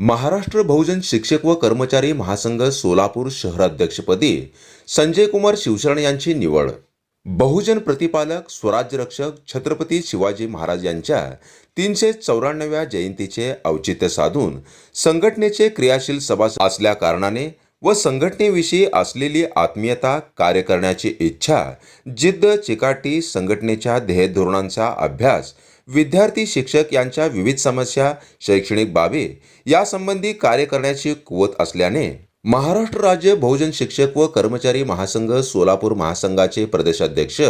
महाराष्ट्र बहुजन शिक्षक व कर्मचारी महासंघ सोलापूर शहराध्यक्षपदी संजय कुमार शिवशरण यांची निवड. बहुजन प्रतिपालक स्वराज्य रक्षक छत्रपती शिवाजी महाराज यांच्या तीनशे चौऱ्याण्णव्या जयंतीचे औचित्य साधून संघटनेचे क्रियाशील सभासद असल्या कारणाने व संघटनेविषयी असलेली आत्मीयता कार्य करण्याची इच्छा जिद्द चिकाटी संघटनेच्या ध्येय धोरणांचा अभ्यास विद्यार्थी शिक्षक यांच्या विविध समस्या शैक्षणिक बाबी यासंबंधी कार्य करण्याची कुवत असल्याने महाराष्ट्र राज्य बहुजन शिक्षक व कर्मचारी महासंघ सोलापूर महासंघाचे प्रदेशाध्यक्ष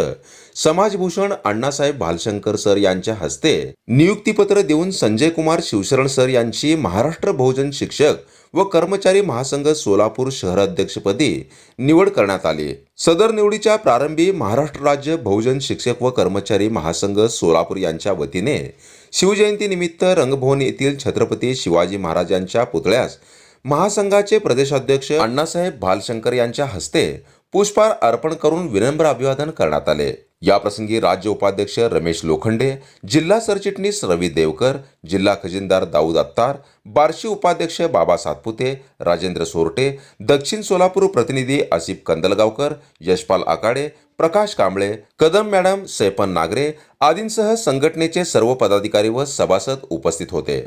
समाजभूषण अण्णासाहेब भालशंकर सर यांच्या हस्ते नियुक्तीपत्र देऊन संजय कुमार शिवशरण सर यांची महाराष्ट्र बहुजन शिक्षक व कर्मचारी महासंघ सोलापूर शहराध्यक्षपदी निवड करण्यात आली. सदर निवडीच्या प्रारंभी महाराष्ट्र राज्य बहुजन शिक्षक व कर्मचारी महासंघ सोलापूर यांच्या वतीने शिवजयंतीनिमित्त रंगभवन येथील छत्रपती शिवाजी महाराजांच्या पुतळ्यास महासंघाचे प्रदेशाध्यक्ष अण्णासाहेब भालशंकर यांच्या हस्ते पुष्पहार अर्पण करून विनम्र अभिवादन करण्यात आले. याप्रसंगी राज्य उपाध्यक्ष रमेश लोखंडे जिल्हा सरचिटणीस रवी देवकर जिल्हा खजिनदार दाऊद अत्तार बार्शी उपाध्यक्ष बाबा सातपुते राजेंद्र सोरटे दक्षिण सोलापूर प्रतिनिधी आसिफ कंदलगावकर यशपाल आकाडे प्रकाश कांबळे कदम मॅडम सैपन नागरे आदींसह संघटनेचे सर्व पदाधिकारी व सभासद उपस्थित होते.